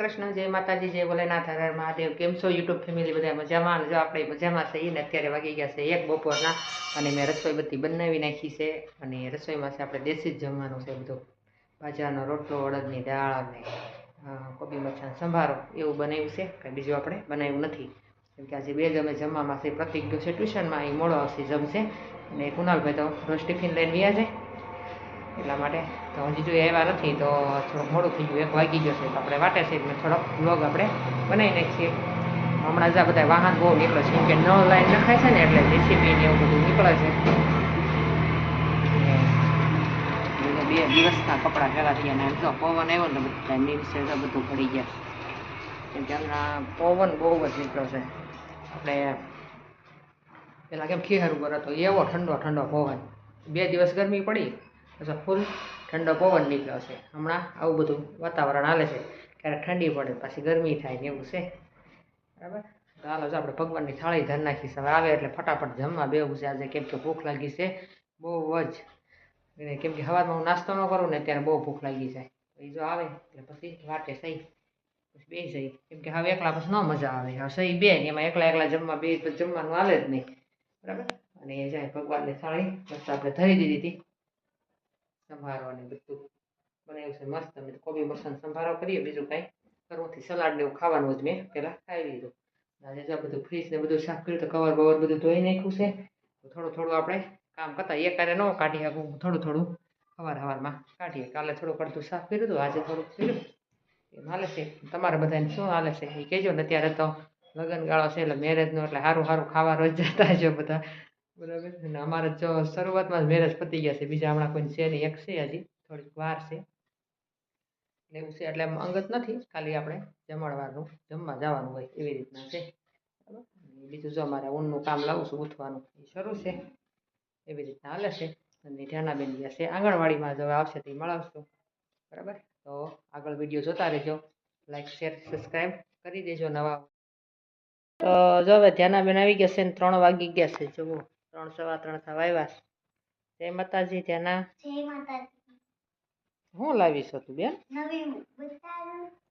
કૃષ્ણ જય માતાજી, જય ભોલેનાથ, હર મહાદેવ. કેમ છો યુટ્યુબ ફેમિલી? બધા મજામાં? જો આપણે મજામાં છીએ ને, અત્યારે વાગી ગયા છે એક બપોરના. અને મેં રસોઈ બધી બનાવી નાખી છે. અને રસોઈમાં છે આપણે દેશી જ જમવાનું છે બધું. બાજરાનો રોટલો, અડદની દાળ અને કોબી મરચાં સંભારો. એવું બનાવ્યું છે. કંઈ બીજું આપણે બનાવ્યું નથી. કેમ કે આજે બે જ અમે જમવામાં છે. પ્રતિક છે, ટ્યુશનમાં એ મોડો આવશે જમશે. અને કુનાલભાઈ તો રોજ ટિફિન લઈને વ્યા છે એટલા માટે તો હજી જો એ આવ્યા નથી, તો થોડુંક મોડું થઈ ગયું. એક વાગી ગયો છે, તો આપણે વાટે છે એટલે થોડોક બ્લોગ આપણે બનાવી નાખીએ. હમણાં જ બધા વાહન બહુ નીકળે છે કે નવ લાઈન નખાય છે ને એટલે જેસીબી ને એવું બધું નીકળે છે. બે દિવસના કપડાં ભેગા થઈ ગયા ને જો પવન આવ્યો ને બધા તો બધું પડી ગયા. કેમ કે હમણાં પવન બહુ જ નીકળ્યો છે. આપણે પેલા કેમ ખીહર ઉપર હતો એવો ઠંડો ઠંડો પવન. બે દિવસ ગરમી પડી. પછી ફૂલ ઠંડો પવન નીકળ્યો છે. હમણાં આવું બધું વાતાવરણ હાલે છે ક્યારેક ઠંડી પડે, પછી ગરમી થાય ને એવું છે. બરાબર? તો હાલો, જો આપણે ભગવાનની થાળી ધર નાખી હવે આવે એટલે ફટાફટ જમવા બેવું છે. આજે કેમ કે ભૂખ લાગી છે, બહુ જ. અને કેમ કે હવામાં હું નાસ્તો ન કરું ને, ત્યારે બહુ ભૂખ લાગી જાય. એ જો આવે, એટલે પછી વાટે સહી. પછી બે જઈ કેમ કે હવે એકલા પછી ન મજા આવે. હવે સહી બે ને, એમાં એકલા એકલા જમવા બે જમવાનું હાલે જ નહીં. બરાબર? અને એ જાય ભગવાનની થાળી મસ્ત આપણે ધરી દીધી હતી. સંભારો અને બધું. એવું છે, મસ્ત અમે કોબી મરસાનો સંભારો કરીએ, બીજું કાંઈ કરવાથી સલાડ ને એવું ખાવાનું જ મેં પહેલાં ખાઈ લીધું. આજે જો બધું ફ્રીજ ને બધું સાફ કર્યું તો કવર બવર બધું ધોઈ નાખ્યું છે. થોડું થોડું આપણે કામ કરતા એક કારે ન કાઢી શકું થોડું થોડું સવાર સવારમાં કાઢીએ. કાલે થોડું પડતું સાફ કર્યું હતું, આજે થોડુંક કર્યું. એમ હાલે છે. તમારે બધાને શું હાલે છે? એ કહેજો ને અત્યારે તો લગ્ન ગાળો છે એટલે મેરેજનો એટલે સારું સારું ખાવા રોજ જતા હજો બધા. બરાબર? અને અમારે જો શરૂઆતમાં જ મેરેજ પતી ગયા છે. બીજા હમણાં કોઈ છે એક છે હજી. થોડીક વાર છે. એવું છે. એટલે અંગત નથી. ખાલી આપણે જમાડવાનું, જમવા જવાનું હોય એવી રીતના છે. બીજું જો અમારે ઊનનું કામ લાવું છું ગૂંથવાનું એ શરૂ છે. એવી રીતના હાલે છે. અને ધ્યાનાબેન ગયા છે. આંગણવાડીમાં જો આવશે તો મળાવશું. બરાબર? તો આગળ વીડિયો જોતા રહેજો. લાઈક શેર સબસ્ક્રાઈબ કરી દેજો નવા. તો જો હવે ધ્યાનાબેન આવી ગયા છે ને ત્રણ વાગી ગયા છે. જુઓ. ત્રણ સવા ત્રણ થવા આવ્યા જય માતાજી ધ્યાના હું લાવીશ તું બેન?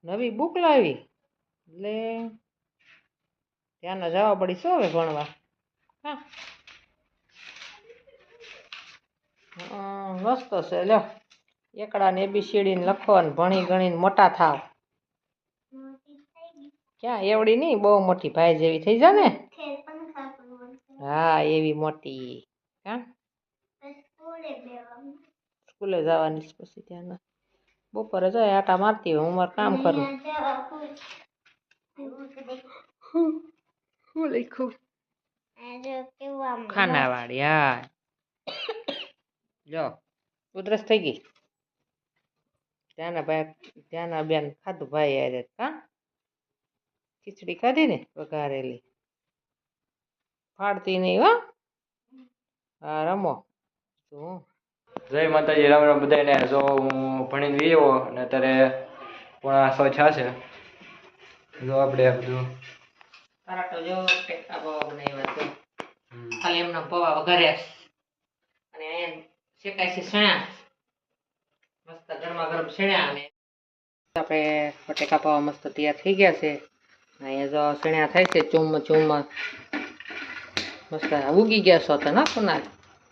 નવી બુક લાવી? એટલે ત્યાંના જવા પડી શું હવે ભણવા? હા. હં, મસ્ત છે. લ્યો. એકડા ને એબીસીડી ને લખો ને ભણી ગણીને મોટા થાવ. ક્યાં એવડી નહીં બહુ મોટી ભાઈ જેવી થઈ જા ને હા એવી મોટી હા પછી સ્કૂલે બેવાનું સ્કૂલે જવાની છે પછી ત્યાંના બપોરે જાય આટા મારતી હોય હું મારું કામ કરું અહીંયા જવા કોઈ એવું તો દેખ શું લખ્યું આ જો કેવું આમ ખાનાવાળી હા જો ઉધરસ થઈ ગઈ ત્યાંના ભાઈ ત્યાંના બેન ખાધું ભાઈ યારે હા ખીચડી ખાધી ને વઘારેલી ફાડતી નહીં હો. હા રમો. જય માતાજી રામ રામ બધાને જો હું ભણીને વિયો અને અત્યારે પોણા સો છા છે. જો આપણે બધું. પરાટો જો ટેકા પૌવા બનાવ્યા તો ખાલી એમના પૌવા વઘાર્યા અને અહીંયા શેકાય છે સણ્યા મસ્ત ગરમા ગરમ શેણા અને આપણે બટેકા પૌવા મસ્ત તૈયાર થઈ ગયા છે. અહીંયા જો શેણા થાય છે ચૂમ ચૂમ મસ્ત ઉગી ગયા છો તો નાખો ના.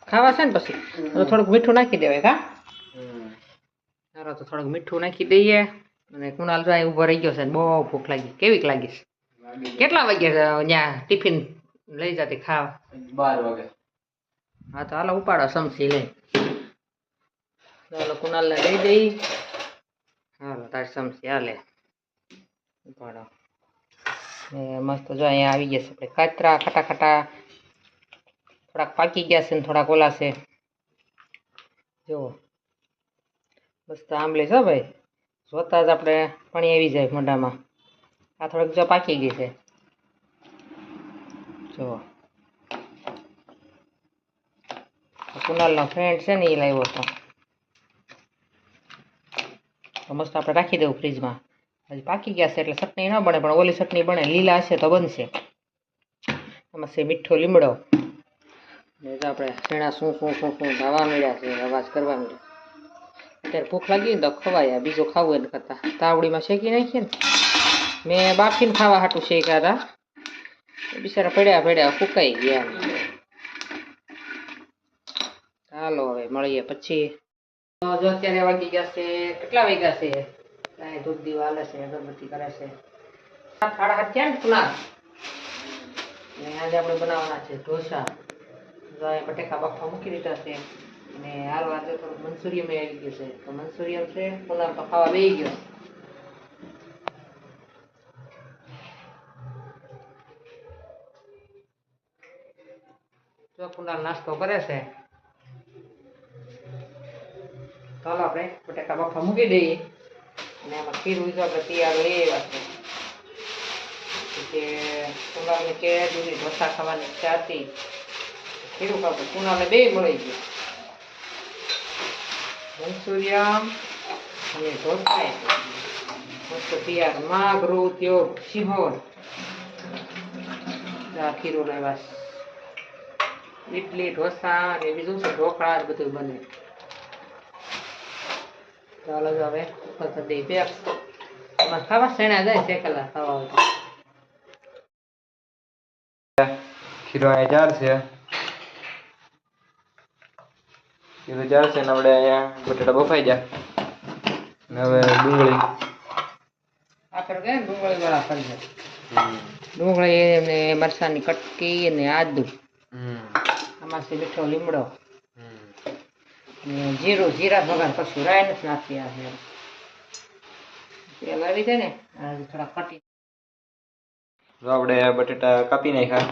ખાવા છે ને પછી? તો થોડુંક મીઠું નાખી દેવાય કા? સારો તો થોડુંક મીઠું નાખી દઈએ. અને કુણાલ જો અહીં ઊભો રહી ગયો છે ને બહુ ભૂખ લાગી. કેવીક લાગી છે? કેટલા વાગ્યા ત્યાં ટિફિન લઈ જતી ખાવા? બાર વાગે. હા તો હાલો ઉપાડો સમસી લઈ ચાલો કુનાલને દઈ દઈ. હાલો તારી સમસી હાલે. ઉપાડો. એ મસ્ત જો અહીંયા આવી ગયા છે આપણે કાતરા ખાટા ખાટા થોડાક પાકી ગયા છે ને થોડાક ઓલા છે. જુઓ. મસ્ત આંબલી છે ભાઈ. જોતા જ આપણે પાણી આવી જાય મોઢામાં. આ થોડીક જો પાકી ગઈ છે. જુઓ. કુનાલનો ફ્રેન્ડ છે ને એ લાવ્યો હતો. તો મસ્ત આપણે રાખી દેવું ફ્રીજમાં. હજી પાકી ગયા છે એટલે ચટણી ન બને, પણ ઓલી ચટણી બને, લીલા હશે તો બનશે. એમાં છે મીઠો લીમડો. આપણે શેણા શું શું શું શું ધાવા મળ્યા છે, અવાજ કરવા મળ્યા અત્યારે ભૂખ લાગી ને તો ખવાય બીજું ખાવું એને કરતા. તાવડીમાં શેકી નાખીએ ને? મેં બાફીને ખાવા હાટું શેક્યા હતા બિચારા પડ્યા પડ્યા ફૂકાઈ ગયા ચાલો હવે મળીએ પછી. જો અત્યારે વાગી ગયા છે, કેટલા વાગ્યા છે? કાંઈ ધૂપ દીવા હાલે છે, અગરબત્તી કરે છે. સાડા હાથ થયા ને પુના ને આજે આપણે બનાવવાના છે ઢોસા. બટેકા બફા મૂકી દીધા છે. અને હાલ આજે થોડું મંચુરિયમ આવી ગયું છે. તો મંચુરિયમ છે પુના તો ખાવા ગયો. જો કુંડાલ નાસ્તો કરે છે. ચાલો આપણે બટેકા બાફા મૂકી દઈએ. અને એમાં ખીર ઉજો આપણે તૈયાર લઈ આવ્યા છે. કે કુંડાલને કે દૂધી ઢોસા ખાવાની ઈચ્છા હતી. ખીરું ખાવું કુંડાલને બે મળી ગયું. મંચુરિયમ અને ઢોસા મસ્ત તૈયાર માગરું ત્યો સિંહોર આ ખીરો લેવા ઇડલી ઢોસા ને બીજું છે ઢોકળા બધું બને. ચાલો જ હવે ઉપર પેક. એમાં ખાવા શેણા જાય શેકેલા ખાવા ખીરો ચાર છે. ચાર છે ને આપણે અહીંયા બટાટા બફાઈ જાય ને હવે ડુંગળી. આપણે ડુંગળી વાળા કરજે ડુંગળી અને મરસાની કટકી અને આદુ. આમાં મીઠો લીમડો. જીરું જીરા વગર કશું રાય નથી નાખી તેલ આવી જાય ને થોડા કટી. જો આપણે બટેટા કાપી નાખ્યા.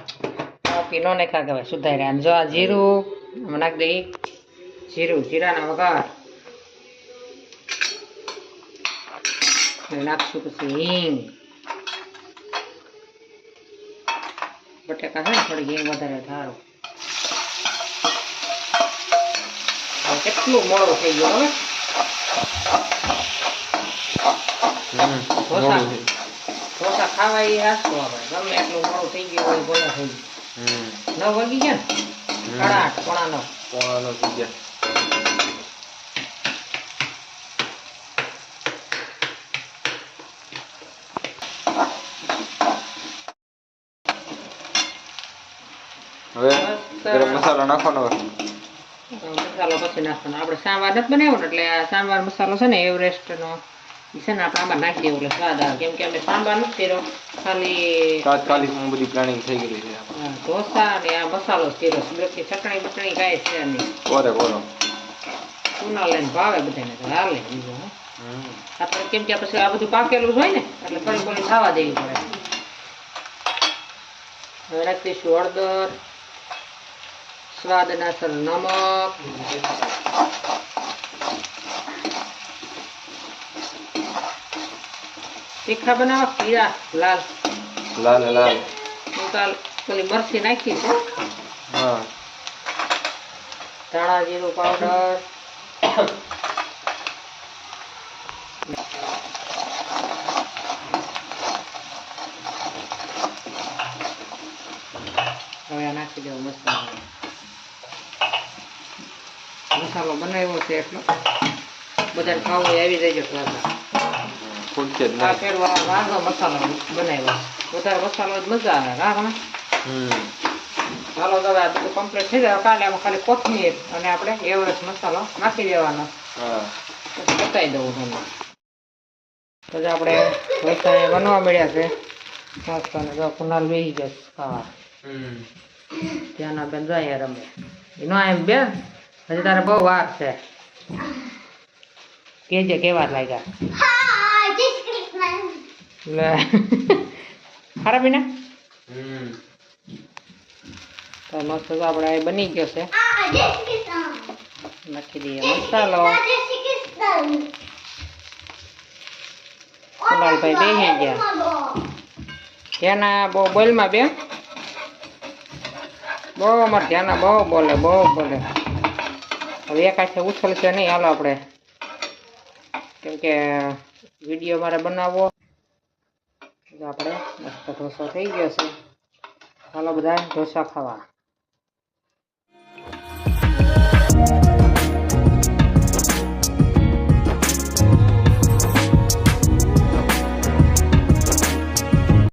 કાપી નો નાખ્યા કહેવાય સુધાર્યા. જો આ જીરું નાખી દઈ જીરું જીરાના વઘાર અને નાખશું પછી હિંગ બટેકા છે ને થોડી હિંગ વધારે ધારો હવે કેટલું મોડું થઈ ગયું હવે ઢોસા. ખાવા એ આસતો આપણે ગમે એટલું મોડું થઈ ગયું હોય ભલે થઈ ગયું નવ વાગી ગયા ને સાડા આઠ પોણા નવ થઈ ગયા હવે ગરમ મસાલો નાખવાનો મસાલો પછી નાખવાનો. આપણે સાંભાર નથી બનાવ્યો ને એટલે આ સાંભાર મસાલો છે ને એવરેસ્ટનો ઈ છે ને આપણે આમાં નાખી દેવું એટલે સ્વાદ આવે. કેમ કે અમે સાંભાર નથી કર્યો ખાલી તાત્કાલિકમાં બધી પ્લાનિંગ થઈ ગયેલી છે. ઢોસા અને આ મસાલો કર્યો છે. ચટણી બટણી કાંઈ છે નહીં. ચૂના લઈને ભાવે બધાને તો હાલે બીજું આપણે કેમ કે પછી આ બધું પાકેલું હોય ને એટલે થોડી થોડી ખાવા દેવી પડે. હવે દઈશું હળદર. સ્વાદ અનુસાર નમક તીખા બનાવો પીળા લાલ લાલ લાલ કાલ પેલી મરચી નાખી છે હા ધાણા જીરું પાવડર હવે નાખી દેવું મસાલો મસાલો બનાવ્યો છે એટલો. બધાને ખાવો આવી જાય છે આ ફેરવા મસાલો બનાવ્યો. વધારે મસાલો જ મજા આવે હમ. ચાલો તો બધું કમ્પ્લીટ થઈ જાય. કાલે આમાં ખાલી કોથમીર અને આપણે એવરેસ્ટ મસાલો નાખી દેવાનો. બતાવી દઉં તમને. પછી આપણે ઢોસા બનવા મળ્યા છે. મસ્ત અને જો કુનાલ બેસી જશે ખાવા. ત્યાંના બેન જાય રમે. એનો એમ બેન હજી તારે બહુ વાર છે. કેજે કેવા લાગ્યા? લે. ખરા બીના તો મસ્ત તો આપણે બની ગયો છે. નાખી દઈએ મસાલો. કૃષ્ણ. બેસી ગયા. ત્યાંના બહુ બોલમાં બે બહુ અમારે ત્યાંના બહુ બોલે બહુ બોલે. હવે એક આઠે ઉછળશે નહીં. હાલો આપણે. કેમ કે વીડિયો મારે બનાવવો. આપણે મસ્ત ઢોસો થઈ ગયો છે. હાલો બધા ઢોસા ખાવા.